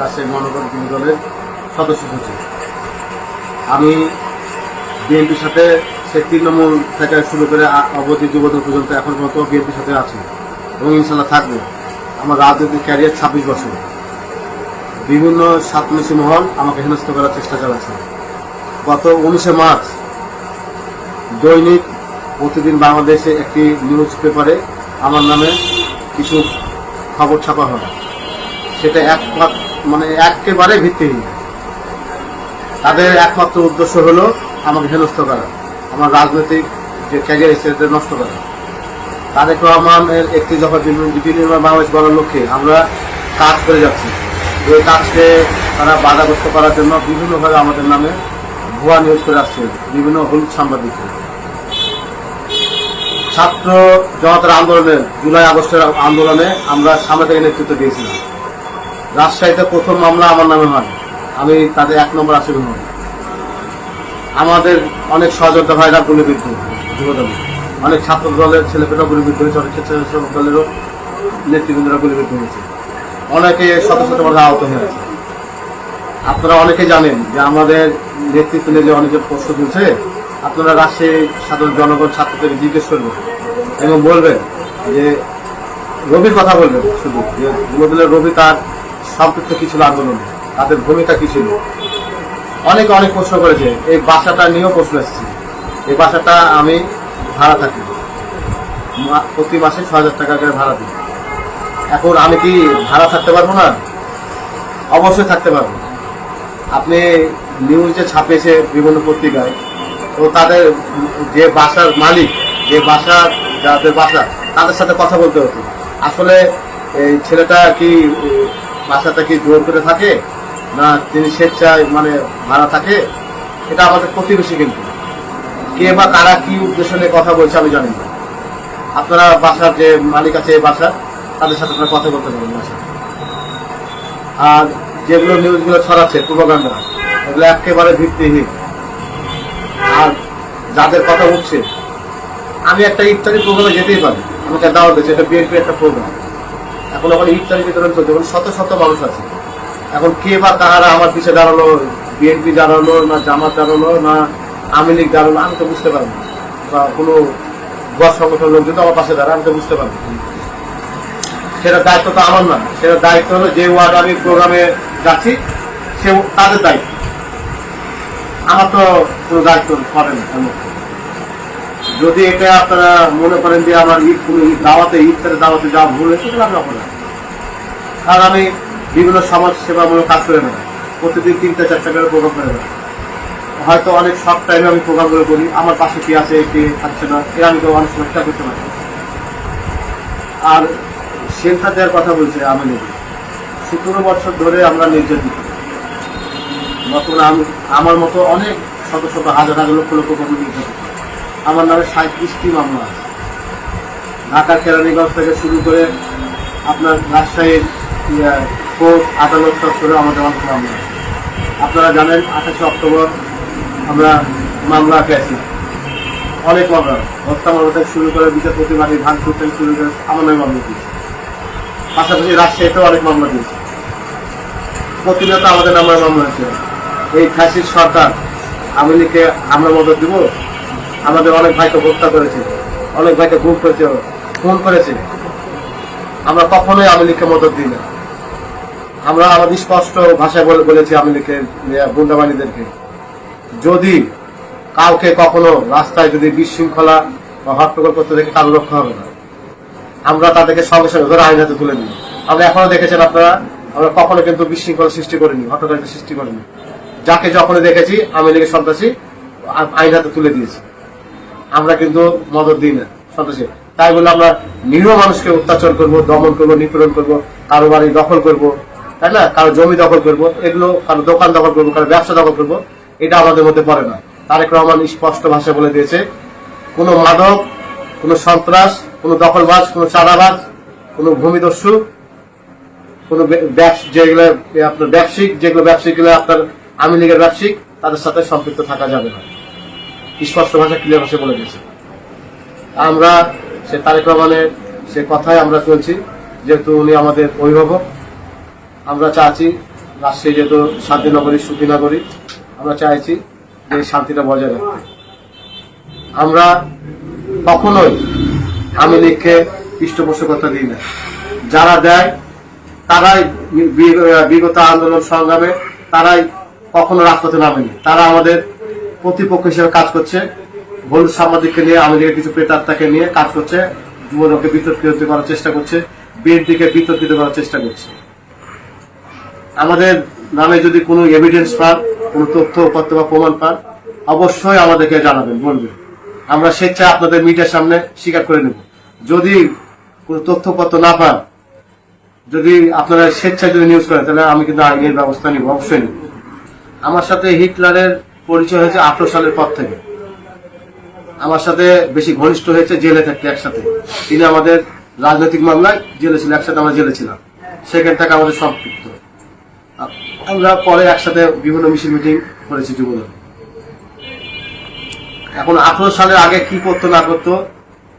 রাজশাহী মহানগর যুব দলের সদস্য সচিব। আমি বিএনপির সাথে সে তৃণমূল থেকে শুরু করে অবধি যুবদল পর্যন্ত এখন পর্যন্ত বিএনপির সাথে আছি এবং ইনশাল্লাহ থাকব। আমার রাজনৈতিক ক্যারিয়ার ছাব্বিশ বছর। বিভিন্ন সাতমিশি মহল আমাকে হেনস্থ করার চেষ্টা চালাচ্ছে। গত উনিশে মার্চ দৈনিক প্রতিদিন বাংলাদেশে একটি নিউজ পেপারে আমার নামে কিছু খবর ছাপা হয়। সেটা এক মানে একেবারে ভিত্তিহীন। তাদের একমাত্র উদ্দেশ্য হলো আমাকে হেনস্থ করা, আমার রাজনৈতিক যে ক্যারিয়ার সেটা নষ্ট করা। তারেক রহমানের একটি যখন বিনির্মাণ বাংলাদেশ গড়ার লক্ষ্যে আমরা কাজ করে যাচ্ছি। এই কাজকে তারা বাধাগ্রস্ত করার জন্য বিভিন্নভাবে আমাদের নামে ভুয়া নিউজ করে আসছে, বিভিন্ন হলুদ সাংবাদিক। ছাত্র জনতার আন্দোলনের জুলাই আগস্টের আন্দোলনে আমরা সামনে থেকে নেতৃত্ব দিয়েছিলাম। রাজশাহীতে প্রথম মামলা আমার নামে হয়। আমি তাদের এক নম্বর আসামি হই আমাদের অনেক সহযোগিতা ভাইরা গুলিবিদ্ধ যুবদল। অনেক ছাত্র দলের ছেলেপেরা গুলিবিদ্ধ হয়েছে, অনেক স্বেচ্ছাসেবক দলেরও নেতৃবৃন্দরা গুলিবিদ্ধ হয়েছে। অনেকে শত শত মানুষ আহত হয়েছে। আপনারা অনেকে জানেন যে আমাদের নেতৃত্ব নিয়ে যে অনেকে প্রশ্ন তুলছে, আপনারা রাজশাহী সাধারণ জনগণ ছাত্রদের জিজ্ঞেস করবেন এবং বলবেন যে রবির কথা বলবেন শুধু, যে রবি তার সম্পৃক্ত কি ছিল আন্দোলনে। তাদের ভূমিকা কি ছিল? অনেকে অনেক প্রশ্ন করেছে, এই বাসাটা নিয়েও প্রশ্ন এসেছে। এই বাসাটা আমি ভাড়া থাকি। প্রতি মাসে ছ হাজার টাকা করে ভাড়া দিই। এখন আমি কি ভাড়া থাকতে পারব না? অবশ্যই থাকতে পারব। আপনি নিউজে ছাপিয়েছে বিভিন্ন পত্রিকায়, তো তাদের যে বাসার মালিক, যে বাসা, যাদের বাসা, তাদের সাথে কথা বলতে হতো। আসলে এই ছেলেটা কি বাসাটা কি জোর করে থাকে, না তিনি স্বেচ্ছায় মানে ভাড়া থাকে, এটা আমাদের প্রতিবেশী কিন্তু। কে বা কারা কি উদ্দেশ্য নিয়ে কথা বলছে আমি জানি না। আপনারা বাসার যে মালিক আছে এই বাসার, তাদের সাথে আপনারা কথা বলতে পারেন, বাসায়। আর যেগুলো নিউজগুলো ছড়াচ্ছে পূর্বগান্ডা এগুলো একেবারে ভিত্তিহীন। আর যাদের কথা উঠছে, আমি একটা ইফতারি প্রোগ্রামে যেতেই পারি, আমাকে দাওয়াত দিয়েছে, এটা বিএনপি একটা প্রোগ্রাম এখন ওখানে ইফতারি বিতরণ চলছে ওখানে শত শত মানুষ আছে এখন কে বা কাহারা আমার পিছিয়ে দাঁড়াল, বিএনপি দাঁড়াল, না জামাত দাঁড়াল, না আওয়ামী লীগ দাঁড়াল, আমি তো বুঝতে পারব। বা কোনো গড় সংগঠন লোক যদি আমার পাশে দাঁড়ায়, আমি তো বুঝতে পারব। সেটা দায়িত্ব তো আমার না, সেটা দায়িত্ব হলো যে ওয়ার্ড আমি প্রোগ্রামে যাচ্ছি, সে তাদের দায়িত্ব আমার তো কোনো দায়িত্ব করে না। যদি এটা আপনারা মনে করেন যে আমার ঈদ কোনো ঈদ, দাওয়াতে ইফতারের দাওয়াতে যাওয়া ভুল হয়েছে তাহলে আমি অপরাধ কারণ আমি বিভিন্ন সমাজ সেবামূলক কাজ করে নেই প্রতিদিন তিনটা, চারটা করে প্রোগ্রাম করে নেই হয়তো অনেক সব টাইমে আমি প্রোগ্রামগুলো করি, আমার পাশে কি আছে, কে থাকছে না, এ আমি তো অনেক খেয়াল করতে পারি। আর সেন্টার দেওয়ার কথা বলছে আমি নেবি সতেরো বছর ধরে আমরা নির্যাতিত বর্তমানে আমি, আমার মতো অনেক শত শত হাজার হাজার লক্ষ লক্ষ কর্মী নির্যাতিত। আমার নামে সাঁত্রিশটি মামলা আছে। ঢাকার কেরানীগঞ্জ থেকে শুরু করে আপনার রাজশাহীর কোর্ট, আদালত চত্বরে আমাদের অনেক মামলা আছে। আপনারা জানেন, আঠাশে অক্টোবর আমরা মামলা পেয়েছি অনেক মামলা। হত্যা মামলা থেকে শুরু করে বিচারপতি বাড়ি, ভাঙচুর থেকে শুরু করে নামে মামলা দিয়েছে। পাশাপাশি রাজশাহীতেও অনেক মামলা দিয়েছে। প্রতিনিয়ত আমাদের নামে মামলা হচ্ছে এই ফ্যাসিস্ট সরকার আওয়ামী লীগকে আমরা মদত দিব আমাদের অনেক ভাইকে হত্যা করেছে, অনেক ভাইকে গুম করেছে, খুন করেছে। আমরা কখনোই আওয়ামী লীগকে মদত দিই না। আমরা আমাদের স্পষ্ট ভাষায় বলে বলেছি আওয়ামী লীগের যদি কাউকে কখনো রাস্তায় যদি বিশৃঙ্খলা বা হট্টগোল করতে দেখে কারও রক্ষা হবে না। আমরা তাদেরকে সঙ্গে সঙ্গে ধরে আইন হাতে তুলে নিই আমরা এখনও দেখেছেন আপনারা? আমরা কখনো কিন্তু বিশৃঙ্খলা সৃষ্টি করিনি হট্টগোলের সৃষ্টি করিনি। যাকে যখনই দেখেছি আওয়ামী লীগের সন্ত্রাসী আইন হাতে তুলে দিয়েছি। আমরা কিন্তু মদত দিই না, সন্ত্রাসী। তাই বলে আমরা নিরীহ মানুষকে অত্যাচার করব, দমন করব, নিপীড়ন করব, কারও বাড়ি দখল করব, তাই না? কারও জমি দখল করব, এগুলো কারও দোকান দখল করব, কারও ব্যবসা দখল করব, এটা আমাদের মধ্যে পড়ে না। তারেক রহমান স্পষ্ট ভাষায় বলে দিয়েছে, কোনো মাদক, কোনো সন্ত্রাস, কোনো দখলবাজ, কোনো চাঁদাবাজ, কোনো ভূমিদস্যু, কোনো যেগুলো, আপনার ব্যবসায়িক, যেগুলো ব্যবসায়িকগুলো আপনার আওয়ামী লীগের ব্যবসায়িক, তাদের সাথে সম্পৃক্ত থাকা যাবে না। স্পষ্ট ভাষা ক্লিয়ার ভাষা বলে দিয়েছে। আমরা সে তারেক রহমানের সে কথাই আমরা চলছি যেহেতু উনি আমাদের অভিভাবক। আমরা চাচ্ছি রাজশাহী যেহেতু শান্তি নগরী সুখী নগরী আমরা চাইছি যে শান্তিটা বজায় রাখতে। আমরা কখনোই আমি লীগকে পৃষ্ঠপোষকতা দিই না। যারা দেয়, তারাই বিগত আন্দোলন সংগ্রামে তারাই কখনো রাজপথে নামেনি। তারা আমাদের প্রতিপক্ষ হিসেবে কাজ করছে। হলুদ সাংবাদিককে নিয়ে আমাদের কিছু প্রেতাত্মাকে নিয়ে কাজ করছে। যুবদলকে বিতর্কিত করার চেষ্টা করছে। বিএনপিকে বিতর্কিত করার চেষ্টা করছে। আমাদের নামে যদি কোনো এভিডেন্স পান, কোনো তথ্য, উপাত্ত বা প্রমাণ পান, অবশ্যই আমাদেরকে জানাবেন, বলবেন। আমরা স্বেচ্ছায় আপনাদের মিডিয়ার সামনে স্বীকার করে নেব। যদি কোনো তথ্যপত্র না পান, যদি আপনারা স্বেচ্ছায় যদি নিউজ করেন, তাহলে আমি কিন্তু আইনের ব্যবস্থা নিব, অবশ্যই নিব। আমার সাথে হিটলারের পরিচয় হয়েছে আঠারো সালের পর থেকে। আমার সাথে বেশি ঘনিষ্ঠ হয়েছে জেলে থাকতে একসাথে। তিনি আমাদের রাজনৈতিক মামলায় জেলে ছিল একসাথে আমরা জেলে ছিলাম। সেখান থেকে আমাদের সম্পৃক্ত আমরা পরে একসাথে বিভিন্ন মিছিল মিটিং করেছি যুবদল। এখন আঠারো সালের আগে কি করতো, না করতো,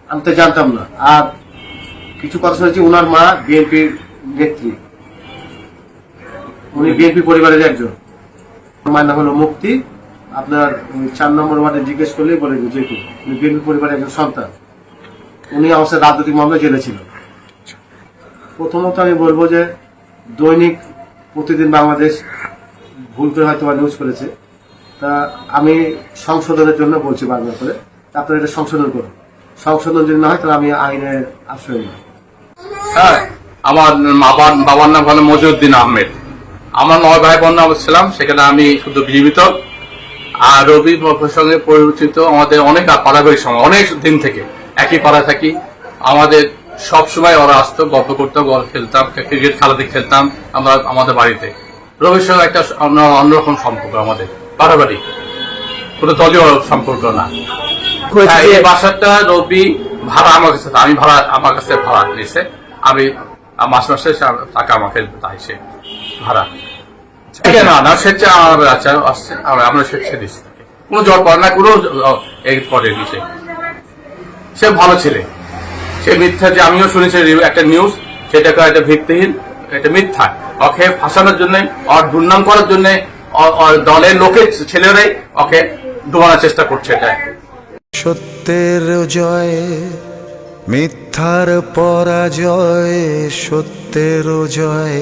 আমি তো জানতাম না। আর কিছু কথা শুনেছি ওনার মা বিএনপির নেত্রী। উনি বিএনপি পরিবারের একজন। মায়ের নাম হলো মুক্তি আপনার চার নম্বর ওয়ার্ডে জিজ্ঞেস করলেই বলে দেবে যে বিএনপি পরিবারের একজন সন্তান। উনি সাথে রাজনৈতিক মামলা জেলে ছিল। প্রথমত আমি বলব যে, দৈনিক, প্রতিদিন বাংলাদেশ ভুল করে হয়তো নিউজ করেছে। তা আমি সংশোধনের জন্য বলছি বারবার করে। আপনারা এটা সংশোধন করুন। সংশোধন যদি না হয়, তাহলে আমি আইনের আশ্রয় নিই হ্যাঁ আমার বাবার বাবার নাম হলো মজিউদ্দিন আহমেদ। আমার নয় ভাই বোন ছিলাম, সেখানে আমি শুধু জীবিত। আর রবি সঙ্গে পরিচিত আমাদের অনেক পাড়াবাড়ির সময় অনেক দিন থেকে একই পাড়া থাকি। আমাদের সব সময় ওরা আসতো গল্প করতো গল্প খেলতাম ক্রিকেট খেলাতে খেলতাম আমরা আমাদের বাড়িতে। রবির সঙ্গে একটা অন্যরকম সম্পর্ক আমাদের পাড়াবাড়ি কোনো দলীয় সম্পর্ক না। হ্যাঁ, এই বাসাটা রবি ভাড়া আমার কাছে আমি ভাড়া আমার কাছে ভাড়া নিয়েছে। আমি মাসে মাসে টাকা আমাকে দিয়েছে ভাড়া। ঠিক না না স্বেচ্ছা আচ্ছা আসছে। আমরা আমরা স্বেচ্ছা দিচ্ছি। কোনো জব করে না কোনো এই দিছে। সে ভালো ছেলে। সে মিথ্যা যে আমিও শুনেছি একটা নিউজ সেটাকে একটা ভিত্তিহীন এটা মিথ্যা। ওকে ফাঁসানোর জন্য ওর দুর্নাম করার জন্য দলের লোকের ছেলেরাই ওকে ডোবানোর চেষ্টা করছে এটা। সত্যের জয় মিথ্যার পরাজয় সত্যের জয়।